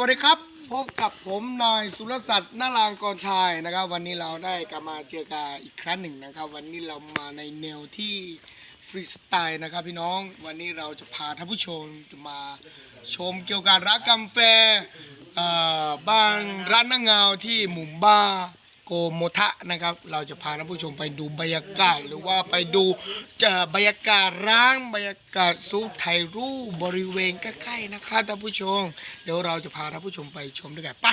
วัสดีครับ พบกับผมนายสุรศักดิ์นารางกรชัยนะครับ วันนี้เราได้กลับมาเจอกันอีกครั้งหนึ่งนะครับ วันนี้เรามาในแนวที่ฟรีสไตล์นะครับพี่น้องวันนี้เราจะพาท่านผู้ชมมาชมเกี่ยวกับร้านกาแฟบ้านร้านนางเงาที่หมุมบ้าน โกโมทะนะครับ เราจะพาท่านผู้ชมไปดูบรรยากาศ หรือว่าไปดูบรรยากาศร้านบรรยากาศซูปถ่ายรูปบริเวณใกล้ๆนะครับท่านผู้ชม เดี๋ยวเราจะพาท่านผู้ชมไปชมด้วยกันไป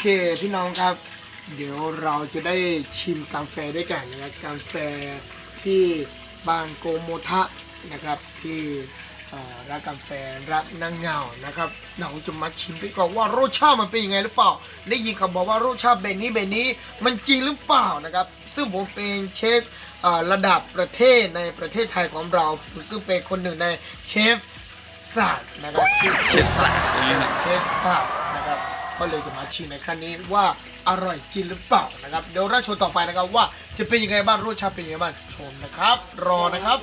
เคพี่น้องครับ เดี๋ยวเราจะได้ชิมกาแฟด้วยกันนะครับกาแฟที่บางโกโมทะนะครับที่เอ่อร้านกาแฟรักนางเงานะครับเราจะมาชิมไปก่อนว่ารสชาติมันเป็นยังไงหรือเปล่าได้ยินเขาบอกว่ารสชาติแบบนี้แบบนี้มันจริงหรือเปล่านะครับ ซึ่งผมเป็นเชฟเอ่อระดับประเทศในประเทศไทยของเราซึ่งเป็นคนหนึ่งในเชฟศาสตร์นะครับเชฟศาสตร์เชฟศาสตร์นะครับ ก็เลยจะมาชิมในครั้งนี้ว่าอร่อยจริงหรือเปล่านะครับเดี๋ยวเราชมต่อไปนะครับว่าจะเป็นยังไงบ้างรสชาติเป็นยังไงบ้างชมนะครับ รอนะครับ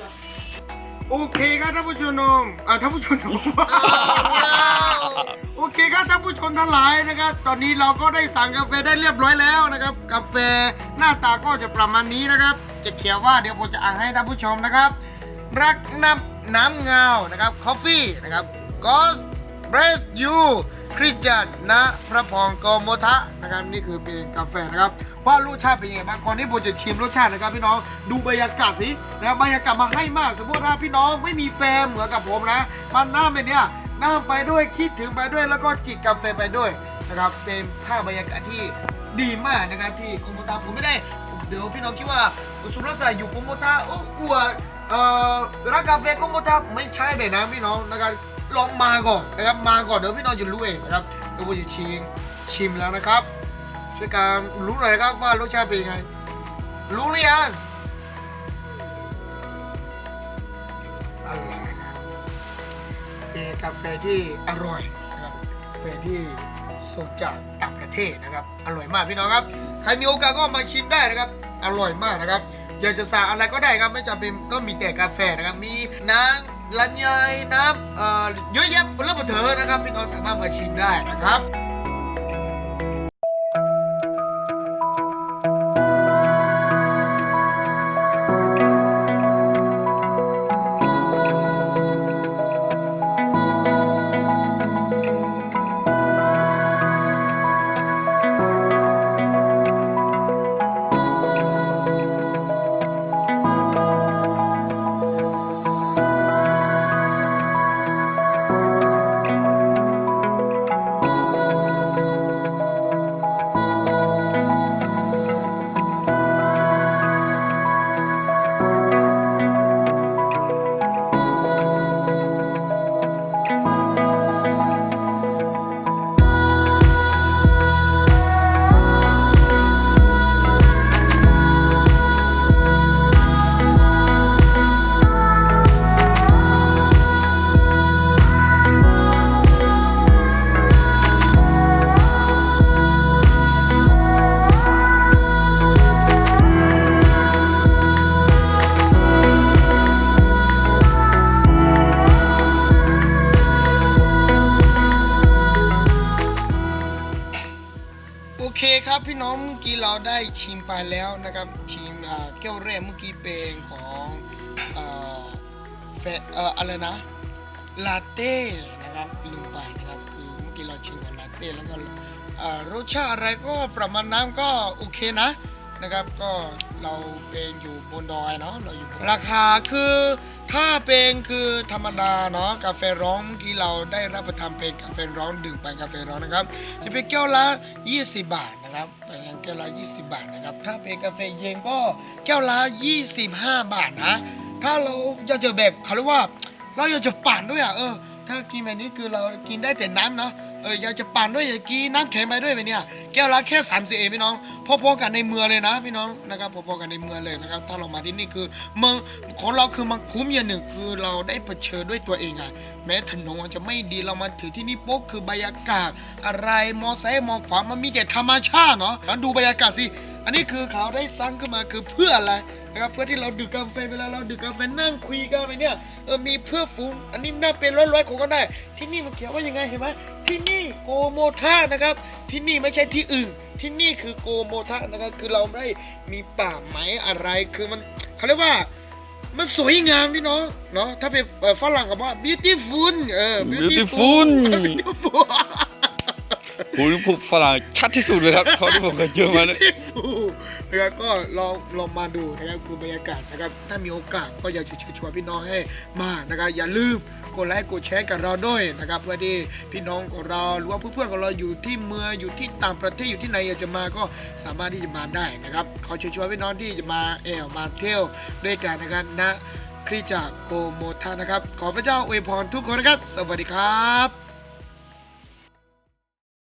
โอเคครับท่านผู้ชมอ่าท่านผู้ชม โอเคครับท่านผู้ชมทั้งหลายนะครับ ตอนนี้เราก็ได้สั่งกาแฟได้เรียบร้อยแล้วนะครับ กาแฟหน้าตาก็จะประมาณนี้นะครับ จะเขียนว่าเดี๋ยวผมจะอ่านให้ท่านผู้ชมนะครับ รักน้ำน้ำเงานะครับ คอฟฟี่นะครับ God bless you คริสจันนะพระพรกโมทะนะครับนี่คือเป็นกาแฟนะครับว่ารสชาติเป็นยังไงบ้างก่อนที่ผมจะชิมรสชาตินะครับพี่น้องดูบรรยากาศสินะครับบรรยากาศมาให้มาก สมมติว่าพี่น้องไม่มีแฟนเหมือนกับผมนะมันน้ำเป็นเนี้ยน้ำไปด้วยคิดถึงไปด้วยแล้วก็จิบกาแฟไปด้วยนะครับเป็นภาพบรรยากาศที่ดีมากนะครับที่โกโมทะผมไม่ได้เดี๋ยวพี่น้องคิดว่าสุรศักดิ์อยู่โกโมทะโอ้อวดเอ่อร้านกาแฟโกโมทะไม่ใช่แบบนั้นพี่น้องนะครับ ลองมาก่อนนะครับ มาก่อนเดี๋ยวพี่น้องจะรู้เองนะครับเดี๋ยวผมจะชิมชิมแล้วนะครับ ช่วยการรู้หน่อยนะครับว่ารสชาติเป็นยังไง รู้หรือยังอร่อยนะเป็นกาแฟที่อร่อยนะครับกาแฟที่ส่งจากต่างประเทศนะครับ อร่อยมากพี่น้องครับ ใครมีโอกาสก็มาชิมได้นะครับ อร่อยมากนะครับ อยากจะสั่งอะไรก็ได้ครับ ไม่จำเป็นก็มีแต่กาแฟนะครับ มีน้ำ ลำไยน้ำเอ่อเยอะแยะเรื่องบนเถอะนะครับพี่น้องสามารถมาชิมได้นะครับ เคครับพี่น้องเมื่อกี้เราได้ชิมไปแล้วนะครับชิมแก้วแรกเมื่อกี้เป็นของเอ่อแฟเอ่ออะไรนะลาเต้นะครับลืมไปนะครับคือเมื่อกี้เราชิมกับลาเต้แล้วก็รสชาติอะไรก็ประมาณน้ำก็โอเคนะนะครับก็ เราเป็นอยู่บนดอยเนาะเราอยู่บนราคาคือถ้าเป็นคือธรรมดาเนาะกาแฟร้อนเมื่อกี้เราได้รับประทานเป็นกาแฟร้อนดื่มไปกาแฟร้อนนะครับจะเป็นแก้วละ 20 บาทนะครับเป็นแก้วละ 20 บาทนะครับถ้าเป็นกาแฟเย็นก็แก้วละ 25 บาทนะ ถ้าเราอยากจะแบบเขาเรียกว่า เราอยากจะปั่นด้วยอะเออถ้ากินแบบนี้คือเรากินได้แต่น้ำเนาะ เอออยากจะปั่นด้วยอยากกินน้ำแข็งไปด้วยแบบเนี้ยแก้วละแค่3 0เองพี่น้องพอๆกันในเมืองเลยนะพี่น้องนะครับพอๆกันในเมืองเลยนะครับ ถ้าเรามาที่นี่คือเมืองของเราคือมันคุ้มอย่างหนึ่งคือเราได้เผชิญด้วยตัวเองอะแม้ถนนจะไม่ดีเรามาถึงที่นี่ปุ๊บคือบรรยากาศอะไรมอไซค์มองขวามันมีแต่ธรรมชาติเนาะแล้วดูบรรยากาศสิอันนี้คือเขาได้สร้างขึ้นมาคือเพื่ออะไรนะครับเพื่อที่เราดื่มกาแฟเวลาเราดื่มกาแฟนั่งคุยกันไปเนี่ยเออมีเพื่อฝูงอันนี้น่าเป็นร้อยๆคนก็ได้ ที่นี่มันเขียนว่ายังไงเห็นไหม ที่นี่โกโมทานะครับ ที่นี่ไม่ใช่ที่อื่น ที่นี่คือโกโมทานะครับ คือเราได้มีป่าไม้อะไรคือมันเขาเรียกว่ามันสวยงามพี่น้องเนาะถ้าเป็นเอ่อฝรั่งก็ว่า beautiful เออ Beautiful beautiful ผมพูดฝรั่งชัดที่สุดเลยครับเท่าที่ผมเคยเจอมาเนี่ยนะครับก็ลองลองมาดูนะครับคือบรรยากาศนะครับถ้ามีโอกาสก็อยากจะชวนพี่น้องให้มานะครับอย่าลืมกดไลค์กดแชร์กับเราด้วยนะครับเพื่อที่พี่น้องของเราหรือว่าเพื่อนๆของเราอยู่ที่เมืองอยู่ที่ต่างประเทศอยู่ที่ไหนอยากจะมาก็สามารถที่จะมาได้นะครับขอเชิญชวนพี่น้องที่จะมาเอวมาเที่ยวด้วยกันนะครับณคริสตจักรโกโมทานะครับ ขอพระเจ้าอวยพรทุกคนนะครับ สวัสดีครับ